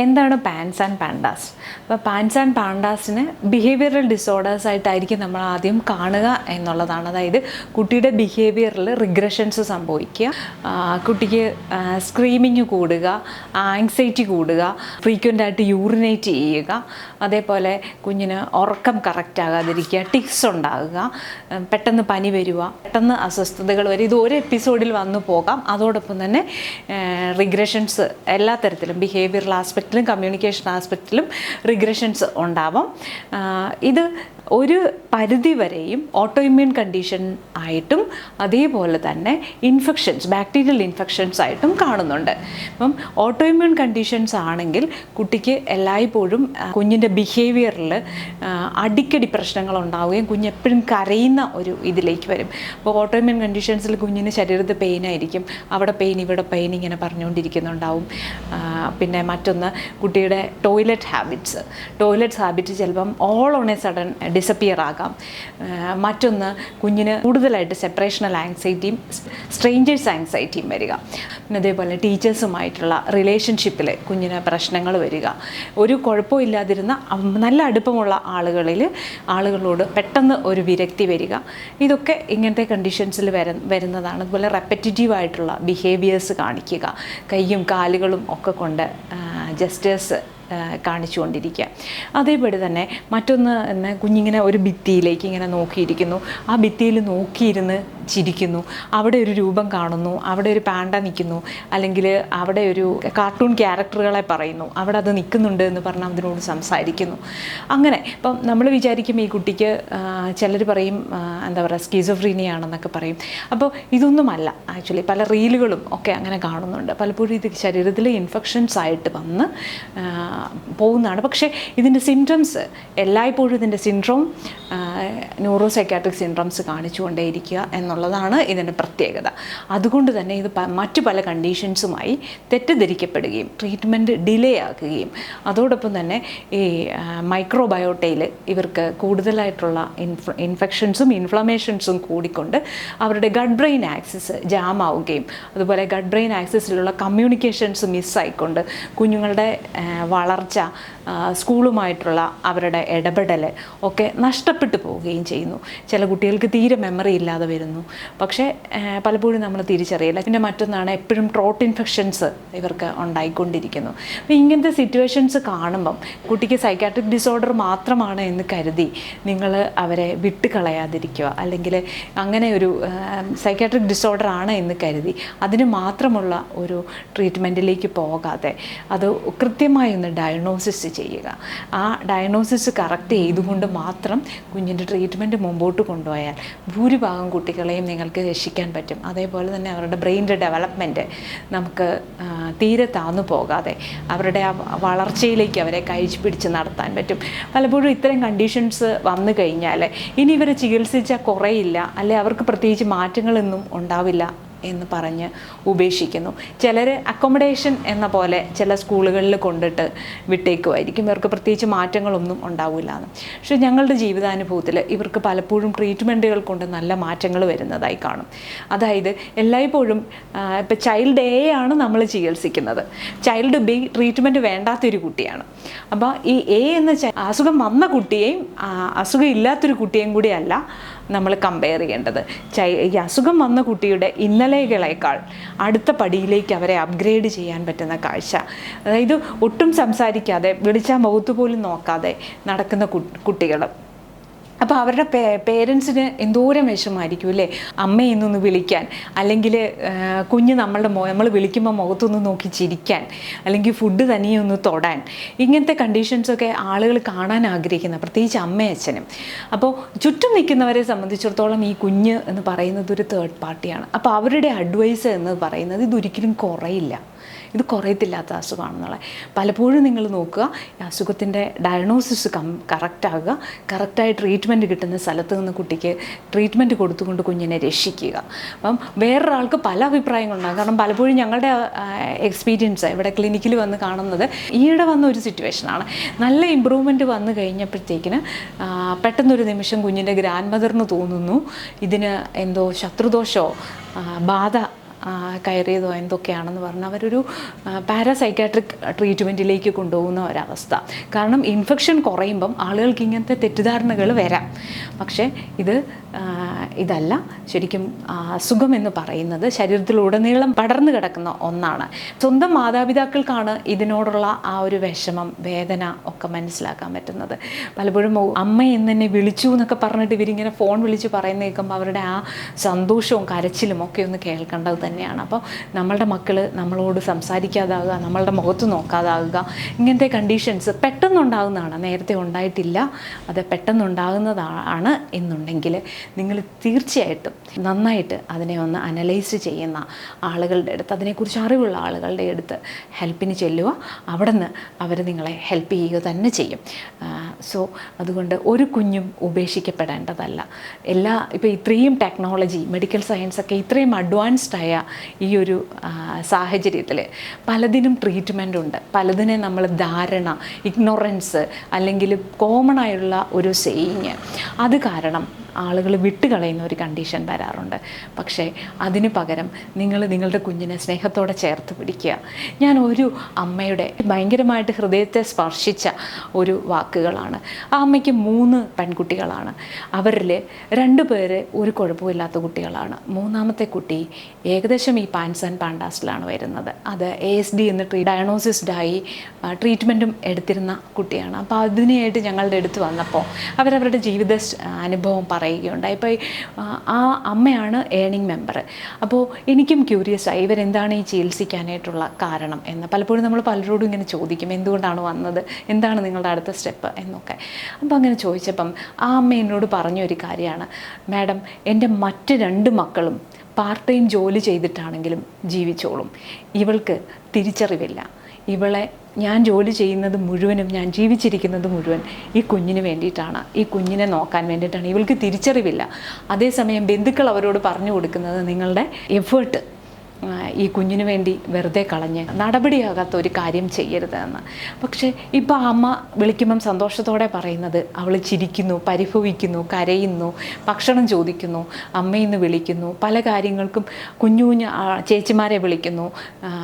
എന്താണ് pants and PANDAS അപ്പോൾ PANS and പാൻഡാസിന് ബിഹേവിയറൽ ഡിസോർഡേഴ്സ് ആയിട്ടായിരിക്കും നമ്മൾ ആദ്യം കാണുക എന്നുള്ളതാണ്. അതായത് കുട്ടിയുടെ ബിഹേവിയറിൽ റിഗ്രഷൻസ് സംഭവിക്കുക കുട്ടിക്ക് സ്ക്രീമിങ് കൂടുക ആങ്സൈറ്റി കൂടുക ഫ്രീക്വന്റ് ആയിട്ട് യൂറിനേറ്റ് ചെയ്യുക അതേപോലെ കുഞ്ഞിന് ഉറക്കം കറക്റ്റ് ആകാതിരിക്കുക ടിക്സ് ഉണ്ടാകുക പെട്ടെന്ന് പനി വരിക പെട്ടെന്ന് അസ്വസ്ഥതകൾ വരും ഇത് ഒരു എപ്പിസോഡിൽ വന്നു പോകാം. അതോടൊപ്പം തന്നെ റിഗ്രഷൻസ് എല്ലാ തരത്തിലും ബിഹേവിയറൽ ആസ്പെക്റ്റിലും കമ്മ്യൂണിക്കേഷൻ ആസ്പെക്റ്റിലും റിഗ്രഷൻസ് ഉണ്ടാവാം. ഇത് ഒരു പരിധി വരെയും ഓട്ടോഇമ്മ്യൂൺ കണ്ടീഷൻ ആയിട്ടും അതേപോലെ തന്നെ ഇൻഫെക്ഷൻസ് ബാക്ടീരിയൽ ഇൻഫെക്ഷൻസ് ആയിട്ടും കാണുന്നുണ്ട്. അപ്പം ഓട്ടോഇമ്മ്യൂൺ കണ്ടീഷൻസ് ആണെങ്കിൽ കുട്ടിക്ക് എല്ലായ്പ്പോഴും കുഞ്ഞിന്റെ ബിഹേവിയറിൽ അടിക്കടി പ്രശ്നങ്ങൾ ഉണ്ടാവുകയും കുഞ്ഞ് എപ്പോഴും കരയുന്ന ഒരു ഇതിലേക്ക് വരും. അപ്പോൾ ഓട്ടോഇമ്മ്യൂൺ കണ്ടീഷൻസിൽ കുഞ്ഞിന് ശരീരത്തിൽ പെയിൻ ആയിരിക്കും. അവിടെ പെയിൻ ഇവിടെ പെയിൻ ഇങ്ങനെ പറഞ്ഞുകൊണ്ടിരിക്കുന്നുണ്ടാവും. പിന്നെ മറ്റൊന്ന് കുട്ടിയുടെ ടോയ്ലറ്റ് ഹാബിറ്റ്സ് ടോയ്ലറ്റ് ഹാബിറ്റ് ചിലപ്പം all on a sudden disappear ആകാം. മറ്റൊന്ന് കുഞ്ഞിന് കൂടുതലായിട്ട് സെപ്പറേഷണൽ ആങ്സൈറ്റിയും സ്ട്രേഞ്ചേഴ്സ് ആങ്സൈറ്റിയും വരിക. പിന്നെ അതേപോലെ ടീച്ചേഴ്സുമായിട്ടുള്ള റിലേഷൻഷിപ്പിൽ കുഞ്ഞിന് പ്രശ്നങ്ങൾ വരിക. ഒരു കുഴപ്പമില്ലാതിരുന്ന നല്ല അടുപ്പമുള്ള ആളുകളിൽ ആളുകളോട് പെട്ടെന്ന് ഒരു വിരക്തി വരിക. ഇതൊക്കെ ഇങ്ങനത്തെ കണ്ടീഷൻസിൽ വര വരുന്നതാണ്. അതുപോലെ റെപ്പറ്റീവ് ആയിട്ടുള്ള ബിഹേവിയേഴ്സ് കാണിക്കുക. കൈയും കാലുകളും ഒക്കെ കൊണ്ട് ജസ്റ്റേഴ്സ് കാണിച്ചുകൊണ്ടിരിക്കുക. അതേപോലെ തന്നെ മറ്റൊന്ന് എന്ന് കുഞ്ഞിങ്ങനെ ഒരു ഭിത്തിയിലേക്ക് ഇങ്ങനെ നോക്കിയിരിക്കുന്നു. ആ ഭിത്തിയിൽ നോക്കിയിരുന്ന് ചിരിക്കുന്നു അവിടെ ഒരു രൂപം കാണുന്നു അവിടെ ഒരു പാണ്ട നിൽക്കുന്നു അല്ലെങ്കിൽ അവിടെ ഒരു കാർട്ടൂൺ ക്യാരക്ടറുകളെ പറയുന്നു അവിടെ അത് നിൽക്കുന്നുണ്ട് എന്ന് പറഞ്ഞ് അതിനോട് സംസാരിക്കുന്നു. അങ്ങനെ ഇപ്പം നമ്മൾ വിചാരിക്കും ഈ കുട്ടിക്ക് ചിലർ പറയും എന്താ പറയുക സ്കീസോഫ്രീനിയാണെന്നൊക്കെ പറയും. അപ്പോൾ ഇതൊന്നുമല്ല. ആക്ച്വലി പല റീലുകളും ഒക്കെ അങ്ങനെ കാണുന്നുണ്ട്. പലപ്പോഴും ഇത് ശരീരത്തിൽ ഇൻഫെക്ഷൻസ് ആയിട്ട് വന്ന് പോകുന്നതാണ്. പക്ഷേ ഇതിന്റെ സിംറ്റംസ് എല്ലായ്പ്പോഴും ഇതിന്റെ സിൻഡ്രോം ന്യൂറോ സൈക്കാട്രിക് സിൻഡ്രംസ് കാണിച്ചുകൊണ്ടേയിരിക്കുക എന്നുള്ളതാണ് ഇതിന്റെ പ്രത്യേകത. അതുകൊണ്ട് തന്നെ ഇത് മറ്റു പല കണ്ടീഷൻസുമായി തെറ്റിദ്ധരിക്കപ്പെടുകയും ട്രീറ്റ്മെന്റ് ഡിലേ ആക്കുകയും അതോടൊപ്പം തന്നെ ഈ മൈക്രോബയോട്ടയിൽ ഇവർക്ക് കൂടുതലായിട്ടുള്ള ഇൻഫ് ഇൻഫെക്ഷൻസും ഇൻഫ്ലമേഷൻസും കൂടിക്കൊണ്ട് അവരുടെ ഗഡ് ബ്രെയിൻ ആക്സിസ് ജാം ആവുകയും അതുപോലെ ഗഡ് ബ്രെയിൻ ആക്സിസിലുള്ള കമ്മ്യൂണിക്കേഷൻസ് മിസ്സായിക്കൊണ്ട് കുഞ്ഞുങ്ങളുടെ വളർച്ച സ്കൂളുമായിട്ടുള്ള അവരുടെ ഇടപെടൽ ഒക്കെ നഷ്ടപ്പെട്ടു പോവുകയും ചെയ്യുന്നു. ചില കുട്ടികൾക്ക് തീരെ മെമ്മറി ഇല്ലാതെ വരുന്നു. പക്ഷേ പലപ്പോഴും നമ്മൾ തിരിച്ചറിയില്ല. പിന്നെ മറ്റൊന്നാണ് എപ്പോഴും ട്രോട്ട് ഇൻഫെക്ഷൻസ് ഇവർക്ക് ഉണ്ടായിക്കൊണ്ടിരിക്കുന്നു. അപ്പോൾ ഇങ്ങനത്തെ സിറ്റുവേഷൻസ് കാണുമ്പം കുട്ടിക്ക് സൈക്കാട്രിക് ഡിസോർഡർ മാത്രമാണ് എന്ന് കരുതി നിങ്ങൾ അവരെ വിട്ടുകളയാതിരിക്കുക. അല്ലെങ്കിൽ അങ്ങനെ ഒരു സൈക്കാട്രിക് ഡിസോർഡർ ആണ് എന്ന് കരുതി അതിന് മാത്രമുള്ള ഒരു ട്രീറ്റ്മെന്റിലേക്ക് പോകാതെ അത് കൃത്യമായി ഒന്ന് ഡയഗ്നോസിസ് ചെയ്യുക. ആ ഡയഗ്നോസിസ് കറക്റ്റ് ചെയ്തുകൊണ്ട് മാത്രം കുഞ്ഞിന്റെ ട്രീറ്റ്മെന്റ് മുമ്പോട്ട് കൊണ്ടുപോയാൽ ഭൂരിഭാഗം കുട്ടികളെയും നിങ്ങൾക്ക് രക്ഷിക്കാൻ പറ്റും. അതേപോലെ തന്നെ അവരുടെ ബ്രെയിനിന്റെ ഡെവലപ്മെന്റ് നമുക്ക് തീരെ താന്നു പോകാതെ അവരുടെ ആ വളർച്ചയിലേക്ക് അവരെ കഴിച്ച് പിടിച്ച് നടത്താൻ പറ്റും. പലപ്പോഴും ഇത്തരം കണ്ടീഷൻസ് വന്നു കഴിഞ്ഞാൽ ഇനി ഇവരെ ചികിത്സിച്ചാൽ കുറയില്ല അല്ലെ അവർക്ക് പ്രത്യേകിച്ച് മാറ്റങ്ങളൊന്നും ഉണ്ടാവില്ല. എന്ന് പറഞ്ഞ് ഉപേക്ഷിക്കുന്നു. ചിലർ അക്കോമഡേഷൻ എന്ന പോലെ ചില സ്കൂളുകളിൽ കൊണ്ടിട്ട് വിട്ടേക്കുമായിരിക്കും ഇവർക്ക് പ്രത്യേകിച്ച് മാറ്റങ്ങളൊന്നും ഉണ്ടാവില്ല എന്ന്. പക്ഷേ ഞങ്ങളുടെ ജീവിതാനുഭവത്തിൽ ഇവർക്ക് പലപ്പോഴും ട്രീറ്റ്മെന്റുകൾ കൊണ്ട് നല്ല മാറ്റങ്ങൾ വരുന്നതായി കാണും. അതായത് എല്ലായ്പ്പോഴും ഇപ്പം ചൈൽഡ് എ ആണ് നമ്മൾ ചികിത്സിക്കുന്നത്. ചൈൽഡ് ബി ട്രീറ്റ്മെന്റ് വേണ്ടാത്തൊരു കുട്ടിയാണ്. അപ്പോൾ ഈ എ എന്ന അസുഖം വന്ന കുട്ടിയെയും അസുഖം ഇല്ലാത്തൊരു കുട്ടിയെയും കൂടി അല്ല നമ്മൾ കമ്പയർ ചെയ്യേണ്ടത്. ഈ അസുഖം വന്ന കുട്ടിയുടെ ഇന്നലെകളേക്കാൾ അടുത്ത പടിയിലേക്ക് അവരെ അപ്ഗ്രേഡ് ചെയ്യാൻ പറ്റുന്ന കാഴ്ച. അതായത് ഒട്ടും സംസാരിക്കാതെ വിളിച്ചാൽ മുഖത്ത് പോലും നോക്കാതെ നടക്കുന്ന കുട്ടികൾ അപ്പോൾ അവരുടെ പേ പേരൻസിന് എന്തോരം വിഷമായിരിക്കും അല്ലേ? ഇന്നൊന്ന് വിളിക്കാൻ. അല്ലെങ്കിൽ കുഞ്ഞ് നമ്മളുടെ നമ്മൾ വിളിക്കുമ്പോൾ മുഖത്തൊന്ന് നോക്കി ചിരിക്കാൻ. അല്ലെങ്കിൽ ഫുഡ് തനിയെ ഒന്ന് തൊടാൻ. ഇങ്ങനത്തെ കണ്ടീഷൻസൊക്കെ ആളുകൾ കാണാൻ ആഗ്രഹിക്കുന്ന പ്രത്യേകിച്ച് അമ്മയച്ഛനും അപ്പോൾ ചുറ്റും നിൽക്കുന്നവരെ സംബന്ധിച്ചിടത്തോളം ഈ കുഞ്ഞ് എന്ന് പറയുന്നത് ഒരു തേർഡ് പാർട്ടിയാണ് അപ്പോൾ അവരുടെ അഡ്വൈസ് എന്ന് പറയുന്നത് ഇതൊരിക്കലും കുറയില്ല. ഇത് കുറയത്തില്ലാത്ത അസുഖമാണെന്നുള്ളത് പലപ്പോഴും നിങ്ങൾ നോക്കുക അസുഖത്തിന്റെ ഡയഗ്നോസിസ് കം കറക്റ്റാകുക കറക്റ്റായ ട്രീറ്റ്മെന്റ് കിട്ടുന്ന സ്ഥലത്ത് നിന്ന് കുട്ടിക്ക് ട്രീറ്റ്മെന്റ് കൊടുത്തുകൊണ്ട് കുഞ്ഞിനെ രക്ഷിക്കുക. അപ്പം വേറൊരാൾക്ക് പല അഭിപ്രായങ്ങളുണ്ടാകും കാരണം പലപ്പോഴും ഞങ്ങളുടെ എക്സ്പീരിയൻസ് ഇവിടെ ക്ലിനിക്കിൽ വന്ന് കാണുന്നത് ഈയിടെ വന്ന ഒരു സിറ്റുവേഷനാണ് നല്ല ഇമ്പ്രൂവ്മെന്റ് വന്നു കഴിഞ്ഞപ്പോഴത്തേക്കിന് പെട്ടെന്നൊരു നിമിഷം കുഞ്ഞിന്റെ ഗ്രാൻഡ് മദറിന് തോന്നുന്നു ഇതിന് എന്തോ ശത്രുദോഷമോ ബാധ കയറിയതോ എന്തൊക്കെയാണെന്ന് പറഞ്ഞ് അവരൊരു പാരാസൈക്കാട്രിക് ട്രീറ്റ്മെന്റിലേക്ക് കൊണ്ടുപോകുന്ന ഒരവസ്ഥ. കാരണം ഇൻഫെക്ഷൻ കുറയുമ്പം ആളുകൾക്ക് ഇങ്ങനത്തെ തെറ്റിദ്ധാരണകൾ വരാം. പക്ഷേ ഇത് ഇതല്ല. ശരിക്കും അസുഖം എന്ന് പറയുന്നത് ശരീരത്തിലുടനീളം പടർന്നു കിടക്കുന്ന ഒന്നാണ്. സ്വന്തം മാതാപിതാക്കൾക്കാണ് ഇതിനോടുള്ള ആ ഒരു വിഷമം വേദന ഒക്കെ മനസ്സിലാക്കാൻ പറ്റുന്നത്. പലപ്പോഴും അമ്മ എന്ന് തന്നെ വിളിച്ചു എന്നൊക്കെ പറഞ്ഞിട്ട് ഇവരിങ്ങനെ ഫോൺ വിളിച്ച് പറയുന്ന കേൾക്കുമ്പോൾ അവരുടെ ആ സന്തോഷവും കരച്ചിലും ഒക്കെ ഒന്ന് കേൾക്കേണ്ടത് തന്നെയാണ്. അപ്പോൾ നമ്മളുടെ മക്കൾ നമ്മളോട് സംസാരിക്കാതാകുക നമ്മളുടെ മുഖത്ത് നോക്കാതാകുക ഇങ്ങനത്തെ കണ്ടീഷൻസ് പെട്ടെന്നുണ്ടാകുന്നതാണ് നേരത്തെ ഉണ്ടായിട്ടില്ല അത് പെട്ടെന്നുണ്ടാകുന്നതാണ് എന്നുണ്ടെങ്കിൽ നിങ്ങൾ തീർച്ചയായിട്ടും നന്നായിട്ട് അതിനെ ഒന്ന് അനലൈസ് ചെയ്യുന്ന ആളുകളുടെ അടുത്ത് അതിനെക്കുറിച്ച് അറിവുള്ള ആളുകളുടെ അടുത്ത് ഹെൽപ്പിന് ചെല്ലുക. അവിടെ നിന്ന് അവർ നിങ്ങളെ ഹെൽപ്പ് ചെയ്യുക തന്നെ ചെയ്യും. സോ അതുകൊണ്ട് ഒരു കുഞ്ഞും ഉപേക്ഷിക്കപ്പെടേണ്ടതല്ല. എല്ലാ ഇപ്പോൾ ഇത്രയും ടെക്നോളജി മെഡിക്കൽ സയൻസ് ഒക്കെ ഇത്രയും അഡ്വാൻസ്ഡ് ആയ ഈ ഒരു സാഹചര്യത്തിൽ പലതിനും ട്രീറ്റ്മെന്റ് ഉണ്ട്. പലതിനെ നമ്മൾ ധാരണ ഇഗ്നോറൻസ് അല്ലെങ്കിൽ കോമൺ ആയുള്ള ഒരു സെയിങ് അത് കാരണം ആളുകൾ വിട്ടുകളയുന്ന ഒരു കണ്ടീഷൻ വരാറുണ്ട്. പക്ഷേ അതിന് പകരം നിങ്ങൾ നിങ്ങളുടെ കുഞ്ഞിനെ സ്നേഹത്തോടെ ചേർത്ത് പിടിക്കുക. ഞാൻ ഒരു അമ്മയുടെ ഭയങ്കരമായിട്ട് ഹൃദയത്തെ സ്പർശിച്ച ഒരു വാക്കുകളാണ്. ആ അമ്മയ്ക്ക് മൂന്ന് പെൺകുട്ടികളാണ്. അവരിൽ രണ്ട് പേര് ഒരു കുഴപ്പമില്ലാത്ത കുട്ടികളാണ്. മൂന്നാമത്തെ കുട്ടി ഏകദേശം ഈ പാൻസ് ആൻഡ് പാണ്ടാസിലാണ് വരുന്നത്. അത് എ എസ് ഡി എന്ന് ട്രീ ഡയഗ്നോസിസ്ഡായി ട്രീറ്റ്മെന്റും എടുത്തിരുന്ന കുട്ടിയാണ്. അപ്പോൾ അതിനെയായിട്ട് ഞങ്ങളുടെ അടുത്ത് വന്നപ്പോൾ അവരവരുടെ ജീവിത അനുഭവം പറയുകയുണ്ടായി. ഇപ്പോൾ ആ അമ്മയാണ് ഏണിംഗ് മെമ്പർ. അപ്പോൾ എനിക്കും ക്യൂരിയസ് ആയി ഇവരെന്താണ് ഈ ചികിത്സിക്കാനായിട്ടുള്ള കാരണം എന്ന്. പലപ്പോഴും നമ്മൾ പലരോടും ഇങ്ങനെ ചോദിക്കും എന്തുകൊണ്ടാണ് വന്നത്? എന്താണ് നിങ്ങളുടെ അടുത്ത സ്റ്റെപ്പ് എന്നൊക്കെ. അപ്പോൾ അങ്ങനെ ചോദിച്ചപ്പം ആ അമ്മ എന്നോട് പറഞ്ഞൊരു കാര്യമാണ്. മാഡം എന്റെ മറ്റ് രണ്ട് മക്കളും പാർട്ട് ടൈം ജോലി ചെയ്തിട്ടാണെങ്കിലും ജീവിച്ചോളും. ഇവൾക്ക് തിരിച്ചറിവില്ല. ഇവളെ ഞാൻ ജോലി ചെയ്യുന്നത് മുഴുവനും ഞാൻ ജീവിച്ചിരിക്കുന്നത് മുഴുവൻ ഈ കുഞ്ഞിന് വേണ്ടിയിട്ടാണ്. ഈ കുഞ്ഞിനെ നോക്കാൻ വേണ്ടിയിട്ടാണ്. ഇവൾക്ക് തിരിച്ചറിവില്ല. അതേസമയം ബന്ധുക്കൾ അവരോട് പറഞ്ഞു കൊടുക്കുന്നത് നിങ്ങളുടെ എഫേർട്ട് ഈ കുഞ്ഞിന് വേണ്ടി വെറുതെ കളഞ്ഞ് നടപടിയാകാത്ത ഒരു കാര്യം ചെയ്യരുത് എന്ന്. പക്ഷേ ഇപ്പോൾ അമ്മ വിളിക്കുമ്പം സന്തോഷത്തോടെ പറയുന്നത് അവൾ ചിരിക്കുന്നു പരിഭവിക്കുന്നു കരയുന്നു ഭക്ഷണം ചോദിക്കുന്നു അമ്മയെന്ന് വിളിക്കുന്നു പല കാര്യങ്ങൾക്കും കുഞ്ഞു കുഞ്ഞു ചേച്ചിമാരെ വിളിക്കുന്നു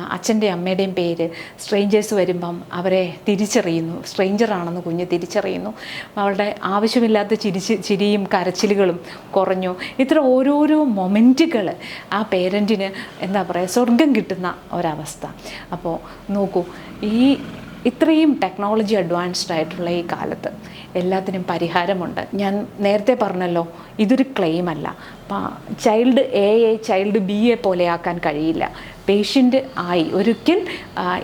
അച്ഛന്റെ അമ്മയുടെയും പേര് സ്ട്രേഞ്ചേഴ്സ് വരുമ്പം അവരെ തിരിച്ചറിയുന്നു സ്ട്രേഞ്ചറാണെന്ന് കുഞ്ഞ് തിരിച്ചറിയുന്നു. അവളുടെ ആവശ്യമില്ലാത്ത ചിരി ചിരിയും കരച്ചിലുകളും കുറഞ്ഞു. ഇത്ര ഓരോരോ മൊമെന്റുകൾ ആ പേരന്റിന് എന്താ പറയുക സ്വർഗം കിട്ടുന്ന ഒരവസ്ഥ. അപ്പോൾ നോക്കൂ ഈ ഇത്രയും ടെക്നോളജി അഡ്വാൻസ്ഡ് ആയിട്ടുള്ള ഈ കാലത്ത് എല്ലാത്തിനും പരിഹാരമുണ്ട്. ഞാൻ നേരത്തെ പറഞ്ഞല്ലോ ഇതൊരു ക്ലെയിം അല്ല. Child A A child B A പോലെ ആക്കാൻ കഴിയില്ല. പേഷ്യന്റ് ആയി ഒരിക്കൽ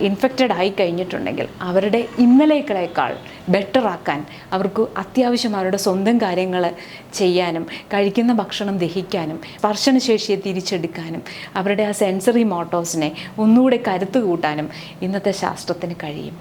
ഇൻഫെക്റ്റഡ് ആയി കഴിഞ്ഞിട്ടുണ്ടെങ്കിൽ അവരുടെ ഇന്നലേക്കളേക്കാൾ ബെറ്റർ ആക്കാൻ അവർക്ക് അത്യാവശ്യം അവരുടെ സ്വന്തം കാര്യങ്ങൾ ചെയ്യാനും കഴിക്കുന്ന ഭക്ഷണം ദഹിക്കാനും സ്പർശനശേഷിയെ തിരിച്ചെടുക്കാനും അവരുടെ ആ സെൻസറി മോട്ടോസിനെ ഒന്നുകൂടെ കരുത്ത് കൂട്ടാനും ഇന്നത്തെ ശാസ്ത്രത്തിന് കഴിയും.